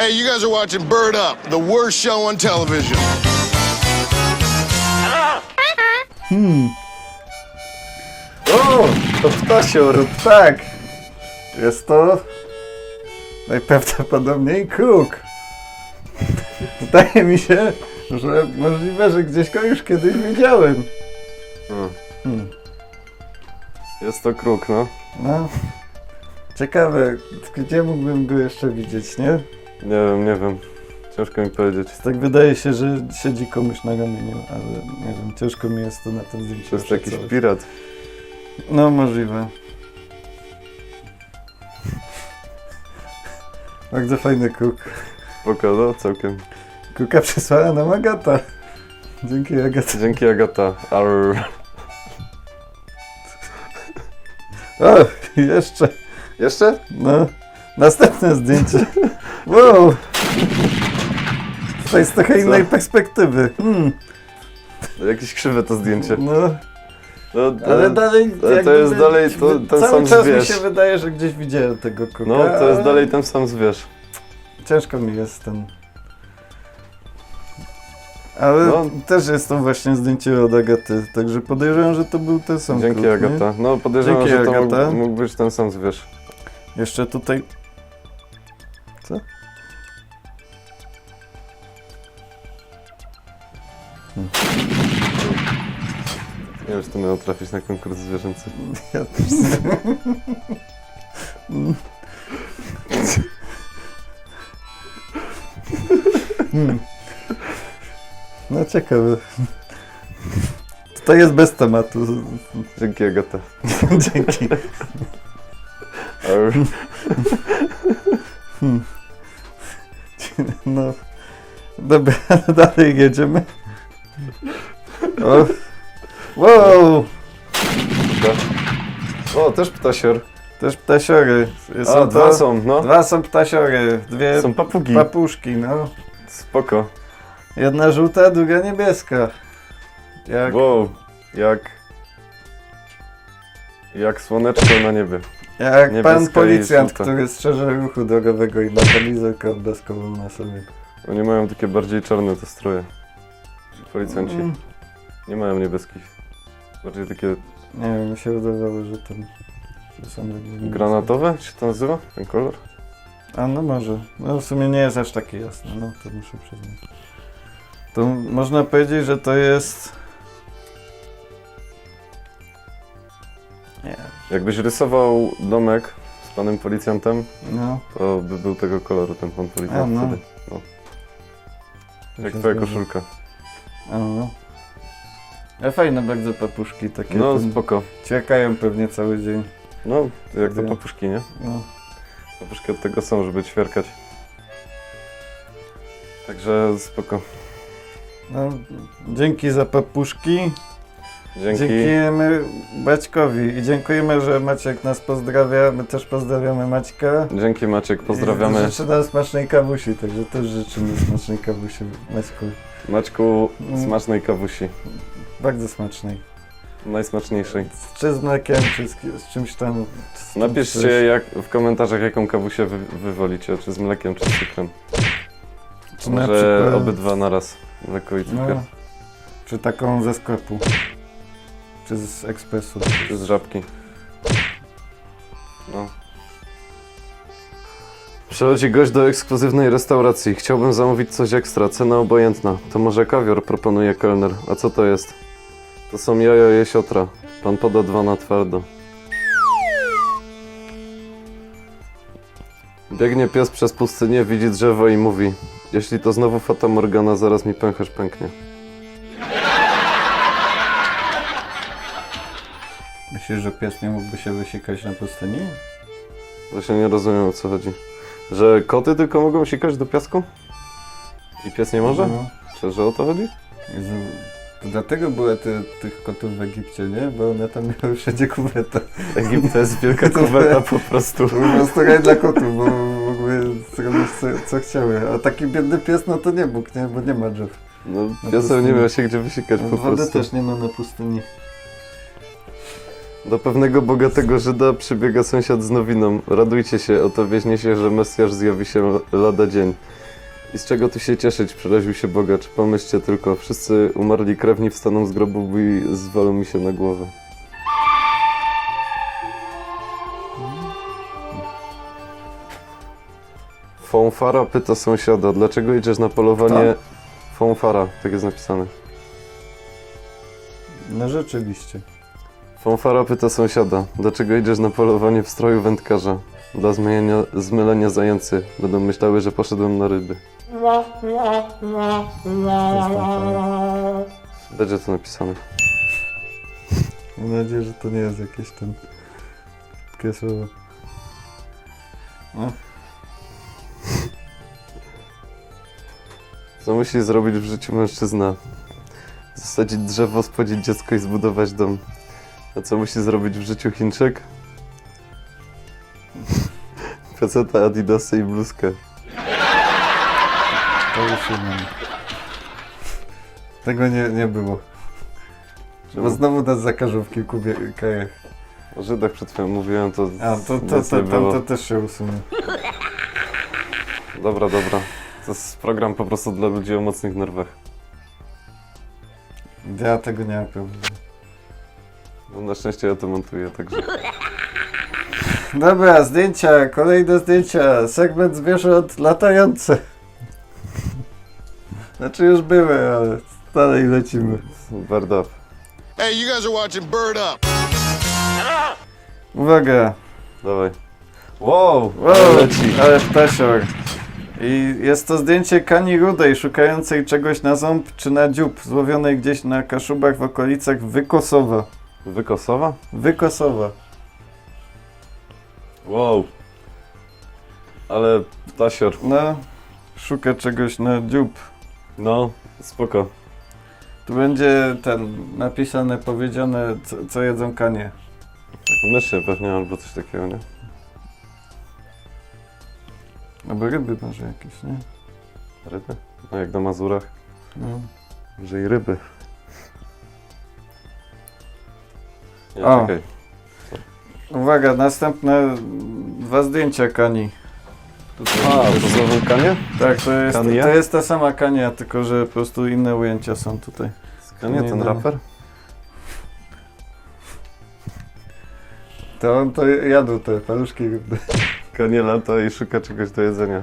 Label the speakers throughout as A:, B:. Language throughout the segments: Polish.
A: Hey, you guys are watching Bird Up, the worst show on television.
B: O, to ptasior, tak. Jest to najprawdopodobniej kruk. Wydaje mi się, że możliwe, że gdzieś go już kiedyś widziałem. Hmm.
C: Jest to kruk, no.
B: No. Ciekawe, gdzie mógłbym go jeszcze widzieć, nie?
C: Nie wiem, nie wiem. Ciężko mi powiedzieć.
B: Tak wydaje się, że siedzi komuś na ramieniu, ale nie wiem, ciężko mi jest to na tym zdjęciu
C: To jest jakiś
B: oszacować.
C: pirat.
B: No, możliwe. Bardzo fajny kruk.
C: Spoko, no, całkiem.
B: Kruka przysłała nam Agata. Dzięki Agata.
C: Dzięki Agata. Arr.
B: O, jeszcze.
C: Jeszcze?
B: No, następne zdjęcie. Wow. Tutaj z trochę innej perspektywy. Hmm,
C: Jakieś krzywe to zdjęcie.
B: no,
C: No,
B: ale dalej...
C: ale to jest dalej to- ten
B: Cały
C: sam
B: czas
C: zwierz.
B: mi się wydaje, że gdzieś widziałem tego kruka.
C: No, to jest
B: ale
C: dalej ten sam zwierz.
B: Ciężko mi jest ten... Ale
C: No.
B: też jest to właśnie zdjęcie od Agaty, także podejrzewam, że to był ten sam
C: Dzięki
B: kruk, nie?
C: Agata. No, podejrzewam,
B: Dzięki,
C: że to mógł,
B: Agata.
C: mógł być ten sam zwierz.
B: Jeszcze tutaj...
C: Nie wiem, czy to miało trafić na konkurs zwierzęcy.
B: Ja też... Hmm. No ciekawe. Tutaj jest bez tematu.
C: Dzięki Agata.
B: Dzięki. No. Dobra, dalej jedziemy. O. Wow!
C: O, też ptasior.
B: Też ptasiory. Są
C: A,
B: to-
C: dwa są, no.
B: Dwa są ptasiory. Dwie
C: Są papugi.
B: papuszki, no.
C: Spoko.
B: Jedna żółta, druga niebieska. Jak...
C: Wow, jak... Jak słoneczko na niebie.
B: Jak
C: Niebieska
B: pan
C: i
B: policjant,
C: żółta.
B: który strzeże ruchu drogowego i ma kamizę deskową na sobie.
C: Oni mają takie bardziej czarne te stroje. Policjanci.
B: Mm,
C: Nie mają niebieskich. Bardziej takie
B: nie wiem, mi się wydawało, że ten... że są
C: granatowe, czy się to nazywa? Ten kolor?
B: A no może. No w sumie nie jest aż taki jasny, no to muszę przyznać. To można powiedzieć, że to jest... Nie
C: Jakbyś rysował domek z panem policjantem,
B: no.
C: to by był tego koloru ten pan policjant
B: A, no.
C: wtedy.
B: to
C: Jak
B: się
C: twoja
B: zgadza.
C: koszulka.
B: A no. A fajne bardzo papuszki takie.
C: No spoko.
B: Ćwiekają pewnie cały dzień.
C: No, jak to papuszki, nie?
B: No.
C: Papuszki od tego są, żeby ćwierkać. Także spoko.
B: no. Dzięki za papuszki.
C: Dzięki.
B: Dziękujemy Baćkowi i dziękujemy, że Maciek nas pozdrawia. My też pozdrawiamy Maćka.
C: Dzięki Maciek,
B: I
C: pozdrawiamy.
B: Życzy nam smacznej kawusi, także też życzymy smacznej kawusi Maćku.
C: Maćku,
B: Mm.
C: smacznej kawusi.
B: Bardzo smacznej.
C: Najsmaczniejszej.
B: Czy z mlekiem, czy z, z czymś tam. z-
C: Napiszcie
B: coś-
C: jak, w komentarzach, jaką kawusię wy, wy wolicie, czy z mlekiem, czy z cukrem.
B: Czy na
C: Może
B: przykład-
C: obydwa naraz, mleko i cukier.
B: No, czy taką ze sklepu. Czy z ekspresu.
C: Czy z żabki. No. Przechodzi gość do ekskluzywnej restauracji. Chciałbym zamówić coś ekstra, cena obojętna. To może kawior, proponuje kelner. A co to jest? To są jaja jesiotra. Pan poda dwa na twardo. Biegnie pies przez pustynię, widzi drzewo i mówi Jeśli to znowu Fata Morgana, zaraz mi pęcherz pęknie.
B: Myślisz, że pies nie mógłby się wysikać na pustyni?
C: Właśnie nie rozumiem o co chodzi. Że koty tylko mogą sikać do piasku? I pies nie może?
B: No.
C: Czy że o to chodzi?
B: Jezu, dlatego były tych kotów w Egipcie, nie? Bo one tam miały wszędzie kuwetę.
C: Egipt to jest wielka kuweta po prostu.
B: Po prostu raj dla kotów, bo mogły zrobić co, co chciały. A taki biedny pies, no to nie mógł, nie? Bo nie ma drzew.
C: No, piesem nie miał się gdzie wysikać po
B: Wody
C: prostu.
B: też nie ma na pustyni.
C: Do pewnego bogatego Żyda przybiega sąsiad z nowiną. Radujcie się, oto wieźnie się, że Mesjasz zjawi się lada dzień. I z czego tu się cieszyć? Przeraził się bogacz. Pomyślcie tylko, wszyscy umarli krewni wstaną z grobu i zwalą mi się na głowę. Fonfara pyta sąsiada, dlaczego idziesz na polowanie... Fonfara, tak jest napisane.
B: No rzeczywiście.
C: Fonfara pyta sąsiada, dlaczego idziesz na polowanie w stroju wędkarza? Dla zmylenia, zmylenia zający. Będą myślały, że poszedłem na ryby. Będzie to napisane.
B: Mam nadzieję, że to nie jest jakieś ten... Takie słowo. No.
C: Co musi zrobić w życiu mężczyzna? Zasadzić drzewo, spłodzić dziecko i zbudować dom. A co musi zrobić w życiu Chińczyk? Peceta, adidasy i bluzkę.
B: To już mam. Tego nie, nie było. Bo znowu nas zakażą w kilku bie- krajach.
C: O Żydach przed chwilą mówiłem, to
B: A, to, to,
C: nic
B: to,
C: nie
B: tam
C: było.
B: to też się usunie.
C: Dobra, dobra. To jest program po prostu dla ludzi o mocnych nerwach.
B: Ja tego nie łapię.
C: No na szczęście ja to montuję, także...
B: Dobra, zdjęcia, kolejne zdjęcia. Segment zwierząt latające. Znaczy już były, ale dalej lecimy.
C: Bird up.
A: Hey, you guys are watching Bird Up.
B: Uwaga.
C: Dawaj. Wow!
B: Wow,
C: leci.
B: ale ptasior. I jest to zdjęcie Kani Rudej, szukającej czegoś na ząb czy na dziób, złowionej gdzieś na Kaszubach w okolicach Wykosowa.
C: Wykosowa?
B: Wykosowa.
C: Wow. Ale ptasior.
B: No, szuka czegoś na dziób.
C: No, spoko.
B: Tu będzie ten napisane, powiedziane, co, co jedzą kanie.
C: Myszy pewnie albo coś takiego, nie?
B: Albo ryby może jakieś, nie?
C: Ryby? No jak na Mazurach.
B: No.
C: Że i ryby. Nie,
B: O.
C: czekaj.
B: Uwaga, następne dwa zdjęcia kani.
C: A, to są wulkanie?
B: Tak, to jest, to jest ta sama kania, tylko że po prostu inne ujęcia są tutaj.
C: Ten
B: Nie,
C: raper?
B: To on to jadł te paluszki rybne.
C: Kanie lata i szuka czegoś do jedzenia.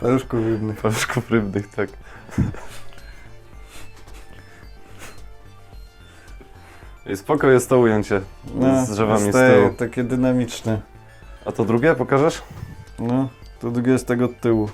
B: Paluszków rybnych.
C: Paluszków rybnych, tak. I spoko jest to ujęcie z drzewami z
B: No, te-
C: tyłu.
B: takie dynamiczne.
C: A to drugie pokażesz?
B: No, to drugie jest tego od tyłu.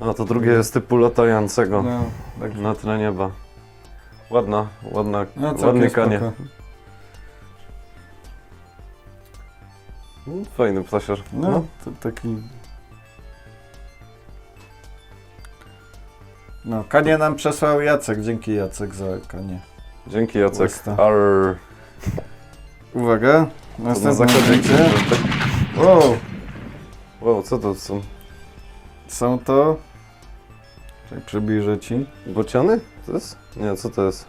C: A to drugie jest typu latającego
B: No, tak.
C: na tle nieba. Ładna, ładna,
B: No, całkiem
C: kanie.
B: spoko.
C: Mm, Fajny ptasior.
B: No, to taki... No, kanie nam przesłał Jacek. Dzięki Jacek za kanie.
C: Dzięki Jacek. Arr.
B: Uwaga,
C: To na
B: następne
C: zachodzie.
B: zdjęcie. Wow,
C: co to są?
B: są to... Czekaj, przybliżę ci.
C: Bociany? To jest? Nie, co to jest?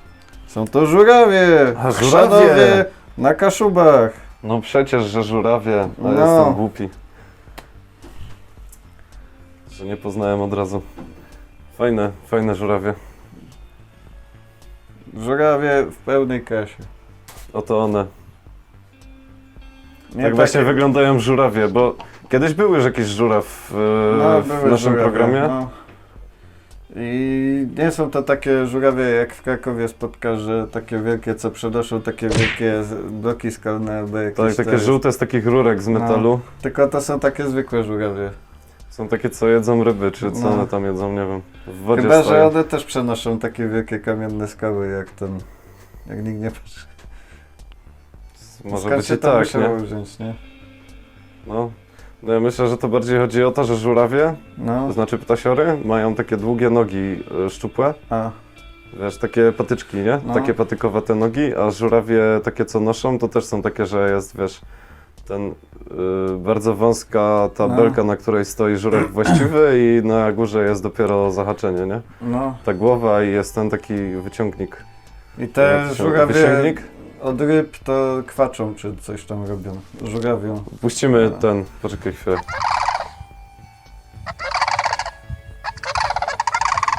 B: Są to żurawie!
C: A, żurawie!
B: Chrzanowie Na Kaszubach!
C: No przecież, że żurawie. A
B: No.
C: jestem głupi. Że nie poznałem od razu. Fajne, fajne żurawie.
B: Żurawie w pełnej krasie.
C: Oto one.
B: Nie
C: tak właśnie wyglądają żurawie, bo kiedyś był już jakiś żuraw e,
B: no,
C: w naszym
B: żurawie,
C: programie.
B: No. I nie są to takie żurawie jak w Krakowie spotkasz, że takie wielkie, co przenoszą takie wielkie bloki skalne albo jakieś
C: Tak, takie
B: te-
C: żółte z takich rurek z
B: No.
C: metalu.
B: Tylko to są takie zwykłe żurawie.
C: Są takie, co jedzą ryby, czy co
B: No.
C: one tam jedzą, nie wiem. W wodzie
B: Chyba, że
C: stoją.
B: one też przenoszą takie wielkie kamienne skały jak ten... Jak nikt nie patrzy.
C: Może
B: Skąd
C: być
B: się
C: i tak, nie?
B: wziąć, nie?
C: No. No ja myślę, że to bardziej chodzi o to, że żurawie,
B: No,
C: to znaczy ptasiory, mają takie długie nogi e, szczupłe.
B: a,
C: Wiesz, takie patyczki, nie?
B: No.
C: Takie patykowate nogi, a żurawie takie, co noszą, to też są takie, że jest, wiesz, ten y, bardzo wąska ta
B: No.
C: belka, na której stoi żuraw właściwy i na górze jest dopiero zahaczenie, nie?
B: no.
C: Ta głowa i jest ten taki wyciągnik.
B: I te
C: Jak to się-
B: żurawie
C: Wysięgnik?
B: Od ryb to kwaczą, czy coś tam robią. Żurawią.
C: Puścimy ten, poczekaj chwilę.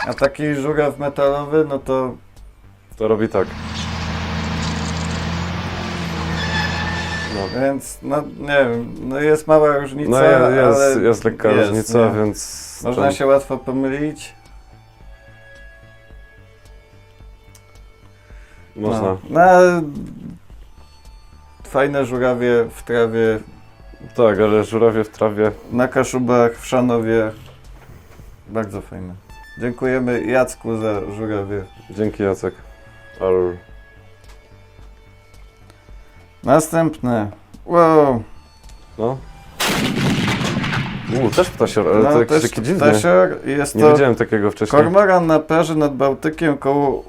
B: A taki żuraw metalowy, no to
C: To robi tak. No.
B: Więc, no nie wiem, no jest mała różnica,
C: No je- jest,
B: ale
C: jest lekka
B: jest,
C: różnica,
B: nie?
C: więc...
B: można
C: ten-
B: się łatwo pomylić.
C: Można.
B: No, no fajne żurawie w trawie,
C: Tak, ale żurawie w trawie.
B: na Kaszubach, w Szanowie. Bardzo fajne. Dziękujemy Jacku za żurawie.
C: Dzięki Jacek. Arr.
B: Następne. Wow.
C: No. Uuu, też ptasior, ale
B: no,
C: to jakieś takie dziwne.
B: ptasior. Jest
C: Nie
B: to
C: widziałem takiego wcześniej.
B: kormoran na plaży nad Bałtykiem koło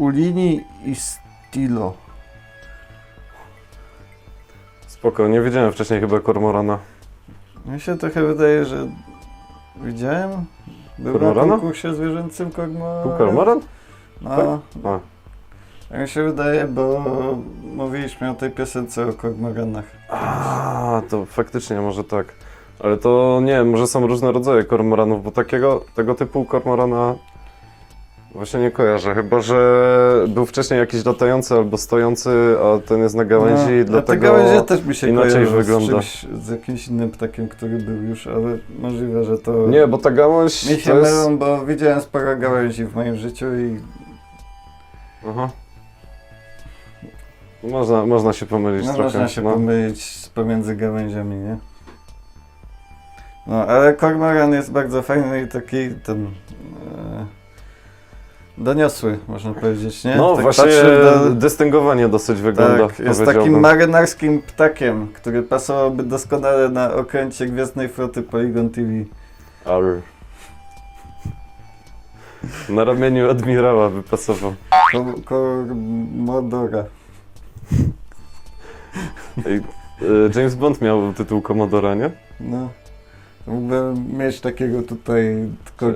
B: Ulini i Stilo.
C: Spoko, nie widziałem wcześniej chyba kormorana.
B: Mi się trochę wydaje, że widziałem. Był
C: Kormorana?
B: na konkursie zwierzęcym kormoran.
C: Był kormoran?
B: No,
C: A,
B: tak mi się wydaje, bo mówiliśmy o tej piosence o kormoranach.
C: A, to faktycznie może tak. Ale to nie, może są różne rodzaje kormoranów, bo takiego, tego typu kormorana właśnie nie kojarzę. Chyba, że był wcześniej jakiś latający albo stojący, a ten jest na gałęzi i
B: no,
C: dlatego...
B: A te gałęzie też mi się
C: inaczej wygląda.
B: Z, czymś, z jakimś innym ptakiem, który był już, ale możliwe, że to...
C: Nie, bo ta gałąź
B: Mi się
C: jest...
B: mylą, bo widziałem sporo gałęzi w moim życiu i
C: Aha. Można, można się pomylić
B: no,
C: trochę.
B: można się
C: no.
B: pomylić pomiędzy gałęziami, nie? No, ale kormoran jest bardzo fajny i taki ten... Doniosły, można powiedzieć, nie?
C: No
B: Tak
C: właśnie
B: do-
C: dystyngowanie dosyć wygląda,
B: Tak, jest takim marynarskim ptakiem, który pasowałoby doskonale na okręcie Gwiezdnej Floty Polygon TV.
C: Arr. Na ramieniu admirała by pasował.
B: Ko- Kormodora.
C: Ej, e, James Bond miał tytuł Commodora, nie?
B: No. Mógłbym mieć takiego tutaj ko-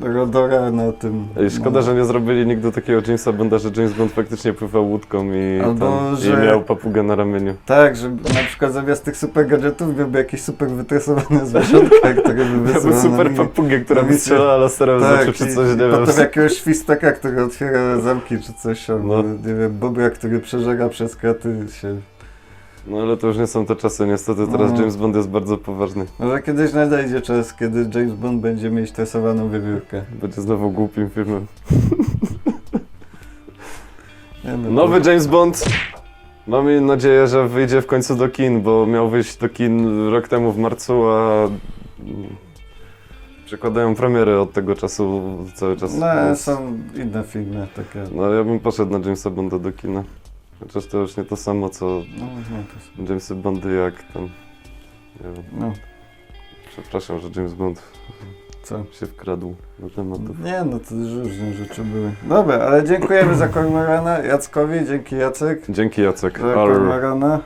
B: Kormorodora na tym.
C: Ej, szkoda,
B: no.
C: że nie zrobili nigdy takiego Jamesa Bonda, że James Bond faktycznie pływał łódką i,
B: Albo,
C: tam,
B: że-
C: i miał papugę na ramieniu.
B: Tak, że na przykład zamiast tych super gadżetów miałby jakieś super wytresowane zwierzątka, które by
C: Miałby
B: wysyłano
C: super
B: mi-
C: papugę, która by strzelała laserem
B: Tak,
C: czy
B: i-
C: coś,
B: i
C: nie wiem.
B: potem jakiegoś świstaka, który otwiera zamki czy coś, albo
C: No.
B: nie wiem, bobra, który przeżega przez kraty się...
C: No ale to już nie są te czasy, niestety teraz
B: No.
C: James Bond jest bardzo poważny.
B: Może kiedyś nadejdzie czas, kiedy James Bond będzie mieć tresowaną wiewiórkę.
C: Będzie znowu głupim filmem.
B: Nie no,
C: Nowy James Bond. Mamy nadzieję, że wyjdzie w końcu do kin, bo miał wyjść do kin rok temu w marcu, a mm, przekładają premiery od tego czasu cały czas.
B: No,
C: więc-
B: są inne filmy takie.
C: No ja bym poszedł na Jamesa Bonda do kina. Chociaż to już nie to samo co
B: No, no,
C: Jamesy Bondy jak ten. Nie wiem.
B: no,
C: Przepraszam, że James Bond
B: co?
C: się wkradł do tematu.
B: Nie, no to różne rzeczy były. Dobra, ale dziękujemy za Kormorana, Jackowi, dzięki Jacek
C: Dzięki Jacek.
B: za. Kormorana.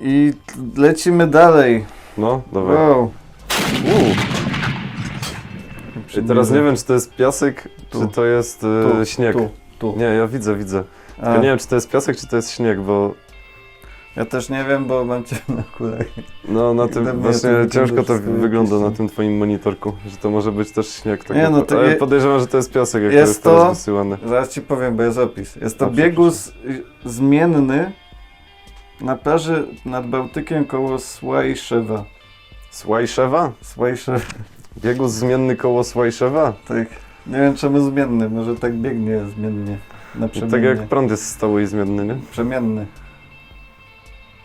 B: I lecimy dalej.
C: No, dobra.
B: Wow.
C: I teraz nie wiem, czy to jest piasek,
B: Tu.
C: czy to jest e,
B: Tu,
C: śnieg.
B: Tu, tu.
C: Nie, ja widzę, widzę. Tylko nie wiem, czy to jest piasek, czy to jest śnieg, bo
B: Ja też nie wiem, bo mam ciemne okulary.
C: no na tym właśnie
B: to
C: ciężko to wygląda na tym twoim monitorku, że to może być też śnieg. Tak
B: Nie, no
C: naprawdę.
B: to
C: Ale
B: je-
C: podejrzewam, że to jest piasek, jak
B: jest
C: to jest teraz wysyłane.
B: Zaraz ci powiem, bo jest opis. Jest to
C: A,
B: biegus y, zmienny na plaży nad Bałtykiem koło Słajszewa.
C: Słajszewa?
B: Słajszew,
C: Biegus zmienny koło Słajszewa?
B: tak. Nie wiem czemu zmienny, może tak biegnie zmiennie. Na
C: Tak jak prąd jest stały i zmienny, nie?
B: Przemienny.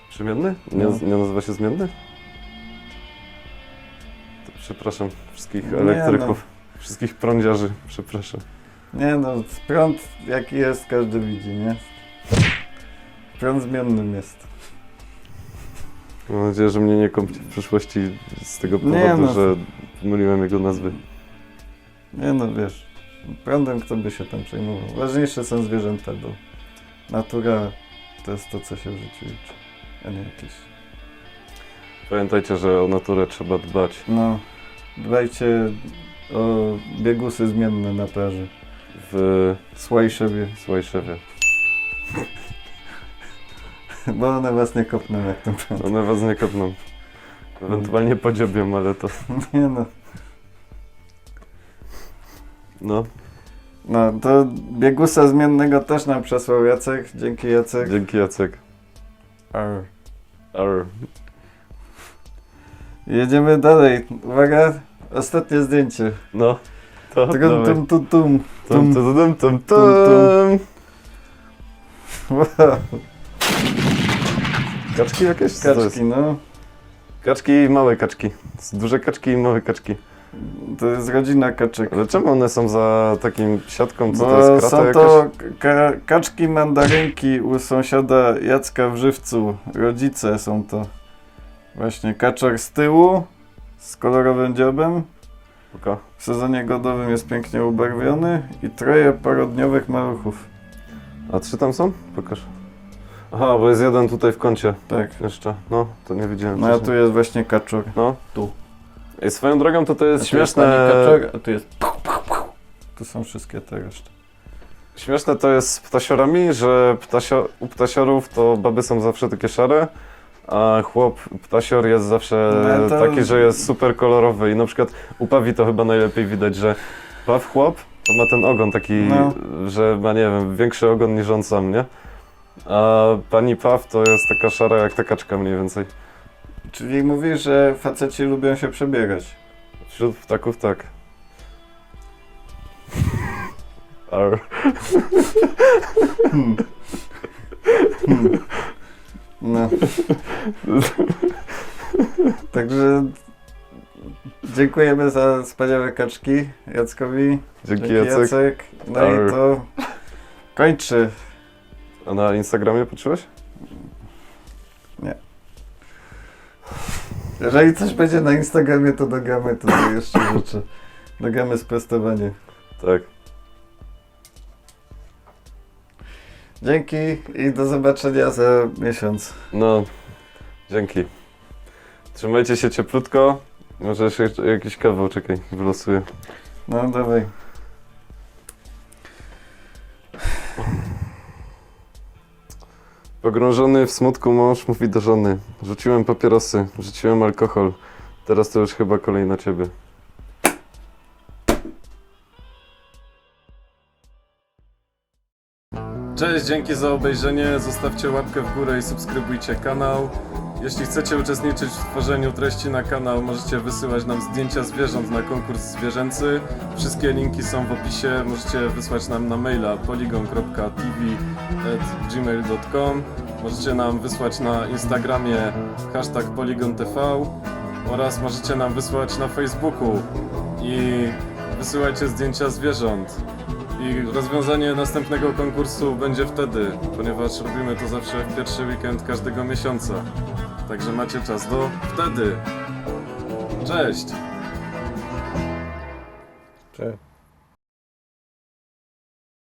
C: Przemienny? Nie,
B: No.
C: nie nazywa się zmienny? To przepraszam wszystkich elektryków, wszystkich prądziarzy, przepraszam.
B: Nie no, prąd jaki jest, każdy widzi, nie? Prąd zmiennym jest.
C: Mam nadzieję, że mnie nie kąpi w przyszłości z tego powodu,
B: no.
C: że pomyliłem jego nazwy.
B: Nie no, wiesz, prądem kto by się tam przejmował. Ważniejsze są zwierzęta, bo natura to jest to, co się w życiu liczy, a nie jakieś...
C: Pamiętajcie, że o naturę trzeba dbać.
B: No, dbajcie o biegusy zmienne na plaży.
C: W
B: Słajszewie.
C: Słajszewie.
B: Bo one was nie kopną jak tam prąd.
C: One was nie kopną. Ewentualnie podziobią, ale to...
B: Nie no.
C: No,
B: No to biegusa zmiennego też nam przesłał Jacek. Dzięki Jacek.
C: dzięki Jacek.
B: Arr.
C: Arr.
B: Jedziemy dalej. Uwaga, ostatnie zdjęcie.
C: No, to
B: Tylko
C: dawaj.
B: tum tum tum.
C: Tum,
B: tum.
C: tum, tum, tum,
B: tum.
C: tum.
B: Wow.
C: Kaczki jakieś?
B: Kaczki, no.
C: Kaczki i małe kaczki. Duże kaczki i małe kaczki.
B: To jest rodzina kaczek.
C: Ale czemu one są za takim siatką? Co to
B: Bo
C: jest? Krata
B: są
C: jakaś?
B: to ka kaczki mandarynki u sąsiada Jacka w Żywcu. Rodzice są to. Właśnie kaczor z tyłu z kolorowym dziobem.
C: Spoko.
B: W sezonie godowym jest pięknie ubarwiony i troje parodniowych maluchów.
C: A trzy tam są? Pokaż. Aha, bo jest jeden tutaj w kącie.
B: Tak.
C: Jeszcze. No, to nie widziałem.
B: No a tu jest właśnie kaczor.
C: No.
B: tu.
C: I swoją drogą to to jest śmieszne.
B: tu jest Tu są wszystkie te reszty.
C: Śmieszne to jest z ptasiorami, że ptasio, u ptasiorów to baby są zawsze takie szare, a chłop ptasior jest zawsze
B: No to-
C: taki, że jest super kolorowy i na przykład u pawi to chyba najlepiej widać, że paw chłop to ma ten ogon taki,
B: No.
C: że ma nie wiem, większy ogon niż on sam, nie? A pani paw to jest taka szara jak ta kaczka mniej więcej.
B: Czyli mówisz, że faceci lubią się przebierać.
C: Wśród ptaków tak.
B: Hmm. Hmm. No. Także dziękujemy za wspaniałe kaczki Jackowi.
C: Dzięki Jacek.
B: No
C: Arr.
B: i to kończy.
C: A na Instagramie patrzyłeś?
B: Jeżeli coś będzie na Instagramie, to dogamy to jeszcze rzeczy. Dogamy sprostowanie.
C: Tak.
B: Dzięki i do zobaczenia za miesiąc.
C: No, dzięki. Trzymajcie się cieplutko. Może jeszcze jakiś kawał, czekaj, wylosuję.
B: No dawaj.
C: Pogrążony w smutku mąż mówi do żony. Rzuciłem papierosy, rzuciłem alkohol. Teraz to już chyba kolej na ciebie. Cześć, dzięki za obejrzenie. Zostawcie łapkę w górę i subskrybujcie kanał. Jeśli chcecie uczestniczyć w tworzeniu treści na kanał, możecie wysyłać nam zdjęcia zwierząt na konkurs zwierzęcy. Wszystkie linki są w opisie. Możecie wysłać nam na maila polygon.tv@gmail.com. Możecie nam wysłać na Instagramie hashtag polygontv oraz możecie nam wysłać na Facebooku i wysyłajcie zdjęcia zwierząt. I rozwiązanie następnego konkursu będzie wtedy, ponieważ robimy to zawsze w pierwszy weekend każdego miesiąca. Także macie czas do wtedy. Cześć!
B: Cześć.